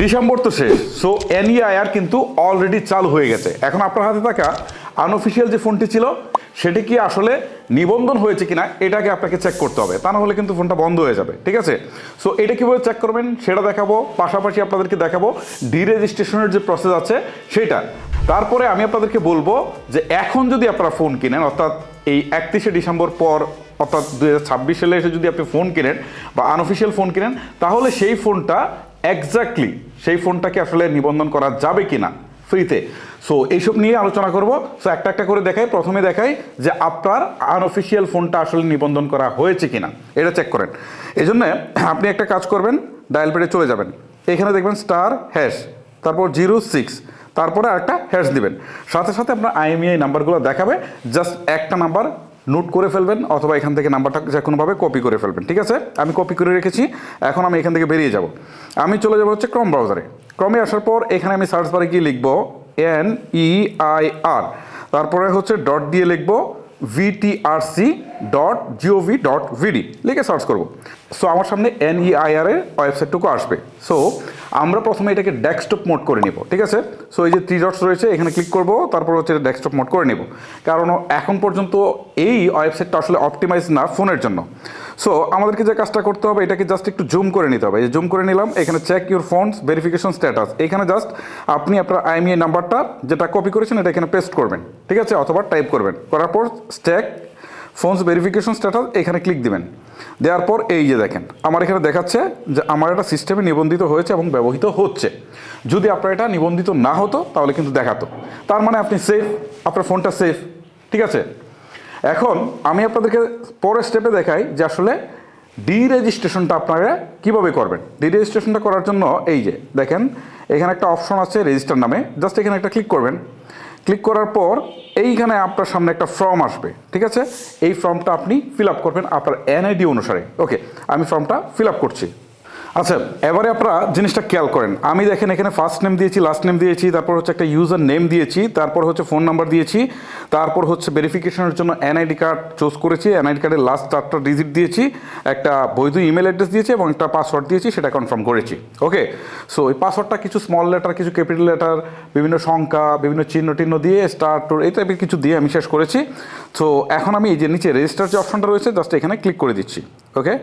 December তো শেষ। So NEIR কিন্তু অলরেডি চালু হয়ে গেছে। এখন আপনার হাতে থাকা আনঅফিসিয়াল যে ফোনটি ছিল, সেটি কি আসলে নিবন্ধন হয়েছে কিনা, এটাকে আপনাকে চেক করতে হবে। তা না হলে কিন্তু ফোনটা বন্ধ হয়ে যাবে, ঠিক আছে? সো এটা কীভাবে চেক করবেন, সেটা দেখাবো, পাশাপাশি আপনাদেরকে দেখাবো ডি রেজিস্ট্রেশনের যে প্রসেস আছে, সেটা। তারপরে আমি আপনাদেরকে বলব যে এখন যদি আপনারা ফোন কিনেন, অর্থাৎ এই একত্রিশে ডিসেম্বর পর, অর্থাৎ দু হাজার ছাব্বিশ সালে এসে যদি আপনি ফোন কিনেন বা আনঅফিসিয়াল ফোন কিনেন, তাহলে সেই ফোনটা এক্স্যাক্টলি সেই ফোনটাকে আসলে নিবন্ধন করা যাবে কি না ফ্রিতে সো এইসব নিয়ে আলোচনা করব। সো একটা একটা করে দেখাই। প্রথমে দেখাই যে আপনার আনঅফিসিয়াল ফোনটা আসলে নিবন্ধন করা হয়েছে কি না এটা চেক করেন। এই জন্য আপনি একটা কাজ করবেন ডায়াল পেডে চলে যাবেন। এখানে দেখবেন স্টার হ্যাশ তারপর জিরো সিক্স তারপরে আরেকটা হ্যাশ দিবেন। সাথে সাথে আপনার আইএমইআই নাম্বারগুলো দেখাবে। জাস্ট একটা নাম্বার নোট করে ফেলবেন অথবা এখান থেকে নাম্বারটা যে কোনোভাবে কপি করে ফেলবেন, ঠিক আছে? আমি কপি করে রেখেছি, এখন আমি এখান থেকে বেরিয়ে যাব। আমি চলে যাব হচ্ছে ক্রম ব্রাউজারে ক্রমে আসার পর এখানে আমি সার্চ বারে গিয়ে লিখব এন ই আই আর তারপরে হচ্ছে ডট দিয়ে লিখব VTRC dot GOV dot BD লিখে সার্চ করব। সো আমার সামনে এন এনইআইআর এর ওয়েবসাইটটুকু আসবে। সো আমরা প্রথমে এটাকে ডেস্কটপ মোড করে নিব, ঠিক আছে? সো এই যে থ্রি ডটস রয়েছে, এখানে ক্লিক করব, তারপর হচ্ছে ডেস্কটপ মোড করে নিব। কারণ এখন পর্যন্ত এই ওয়েবসাইটটা আসলে অপটিমাইজ না ফোনের জন্য। সো আমাদেরকে যে কাজটা করতে হবে, এটাকে জাস্ট একটু জুম করে নিতে হবে। জুম করে নিলাম, এখানে check your phones verification status এখানে জাস্ট আপনি আপনার আইএমআই নাম্বারটা যেটা কপি করেছেন, এটা এখানে পেস্ট করবেন, ঠিক আছে? অথবা টাইপ করবেন। করার পর স্ট্যাক ফোনস ভেরিফিকেশন স্ট্যাটাস এখানে ক্লিক দিবেন। দেওয়ার পর এই যে দেখেন, আমার এখানে দেখাচ্ছে যে আমার এটা সিস্টেমে নিবন্ধিত হয়েছে এবং ব্যবহৃত হচ্ছে। যদি আপনার এটা নিবন্ধিত না হতো, তাহলে কিন্তু দেখাতো। তার মানে আপনি সেফ আপনার ফোনটা সেফ ঠিক আছে? এখন আমি আপনাদেরকে পরের স্টেপে দেখাই যে আসলে ডি রেজিস্ট্রেশনটা আপনারা কীভাবে করবেন। ডি রেজিস্ট্রেশনটা করার জন্য এই যে, দেখেন, এখানে একটা অপশন আছে রেজিস্টার নামে। জাস্ট এখানে একটা ক্লিক করবেন। ক্লিক করার পর এইখানে আপনার সামনে একটা ফর্ম আসবে, ঠিক আছে? এই ফর্মটা আপনি ফিল আপ করবেন আপনার এনআইডি অনুসারে। ওকে আমি ফর্মটা ফিল আপ করছি। আচ্ছা এবারে আপনারা জিনিসটা খেয়াল করেন। আমি দেখেন এখানে ফার্স্ট নেম দিয়েছি লাস্ট নেম দিয়েছি, তারপর হচ্ছে একটা ইউজার নেম দিয়েছি, তারপর হচ্ছে ফোন নাম্বার দিয়েছি, তারপর হচ্ছে ভেরিফিকেশনের জন্য এনআইডি কার্ড চুজ করেছি এনআইডি কার্ডের লাস্ট চারটা ডিজিট দিয়েছি, একটা বৈধ ইমেল অ্যাড্রেস দিয়েছি এবং একটা পাসওয়ার্ড দিয়েছি, সেটা কনফার্ম করেছি। ওকে সো এই পাসওয়ার্ডটা কিছু স্মল লেটার কিছু ক্যাপিটাল লেটার বিভিন্ন সংখ্যা, বিভিন্ন চিহ্ন টিহ্ন দিয়ে স্টার টোর এই টাইপের কিছু দিয়ে আমি শেষ করেছি। সো এখন আমি এই যে নিচে রেজিস্টার যে অপশনটা রয়েছে জাস্ট এখানে ক্লিক করে দিচ্ছি। ওকে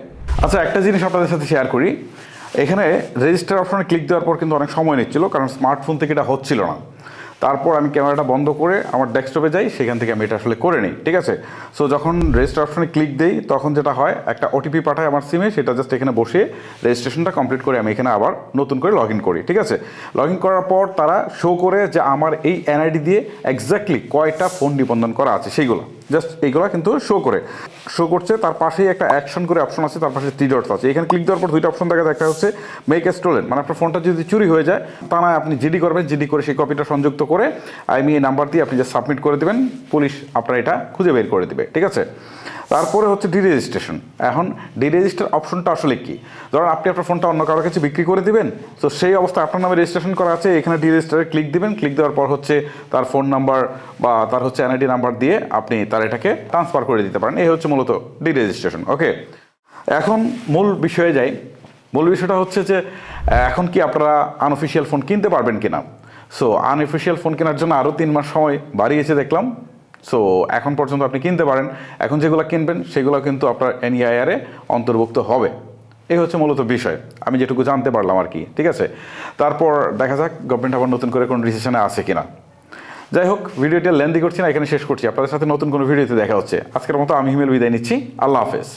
আচ্ছা একটা জিনিস আপনাদের সাথে শেয়ার করি। এখানে রেজিস্টার অপশনে ক্লিক দেওয়ার পর কিন্তু অনেক সময় নিচ্ছিল, কারণ স্মার্টফোন থেকে এটা হচ্ছিল না। তারপর আমি ক্যামেরাটা বন্ধ করে আমার ডেস্কটপে যাই, সেখান থেকে আমি এটা আসলে করে নিই, ঠিক আছে? সো যখন রেজিস্টার অপশনে ক্লিক দেই, তখন যেটা হয়, একটা ওটিপি পাঠায় আমার সিমে সেটা জাস্ট এখানে বসে রেজিস্ট্রেশনটা কমপ্লিট করে আমি এখানে আবার নতুন করে লগ করি, ঠিক আছে? লগ করার পর তারা শো করে যে আমার এই এনআইডি দিয়ে এক্স্যাক্টলি কয়টা ফোন নিবন্ধন করা আছে, সেইগুলো। জাস্ট এইগুলো কিন্তু শো করে। শো করছে, তার পাশেই একটা অ্যাকশন করে অপশন আছে, তার পাশে থ্রি ডটস আছে। এখানে ক্লিক দেওয়ার পর দুইটা অপশন দেখা একটা হচ্ছে মেক এ স্টোলেন মানে আপনার ফোনটা যদি চুরি হয়ে যায় তা না আপনি জিডি করবেন জিডি করে সেই কপিটা সংযুক্ত করে আইমি এই নাম্বার দিয়ে আপনি যা সাবমিট করে দেবেন, পুলিশ আপনার এটা খুঁজে বের করে দেবে, ঠিক আছে? তারপরে হচ্ছে ডি রেজিস্ট্রেশন এখন ডি রেজিস্টার অপশনটা আসলে কি? ধরুন আপনি আপনার ফোনটা অন্য কারোর কাছে বিক্রি করে দিবেন, তো সেই অবস্থায় আপনার নামে রেজিস্ট্রেশন করা আছে, এখানে ডি রেজিস্টারে ক্লিক দিবেন ক্লিক দেওয়ার পর হচ্ছে তার ফোন নাম্বার বা তার হচ্ছে এনআইডি নাম্বার দিয়ে আপনি তার এটাকে ট্রান্সফার করে দিতে পারেন। এই হচ্ছে মূলত ডি রেজিস্ট্রেশন ওকে এখন মূল বিষয়ে যাই। মূল বিষয়টা হচ্ছে যে, এখন কি আপনারা আনঅফিসিয়াল ফোন কিনতে পারবেন কিনা? সো আনঅফিসিয়াল ফোন কেনার জন্য আরও তিন মাস সময় বাড়িয়েছে দেখলাম। সো এখন পর্যন্ত আপনি কিনতে পারেন। এখন যেগুলো কিনবেন সেগুলো কিন্তু আপনার এনইআইআরে অন্তর্ভুক্ত হবে। এই হচ্ছে মূলত বিষয়। আমি যেটুকু জানতে পারলাম আর কি, ঠিক আছে? তারপর দেখা যাক গভর্নমেন্ট আবার নতুন করে কোনো ডিসিশনে আছে কিনা। যাই হোক ভিডিওটা লেন্দি করছি না, এখানে শেষ করছি। আপনাদের সাথে নতুন কোনো ভিডিওতে দেখা হচ্ছে। আজকের মতো আমি হিমেল বিদায় নিচ্ছি। আল্লাহ হাফেজ।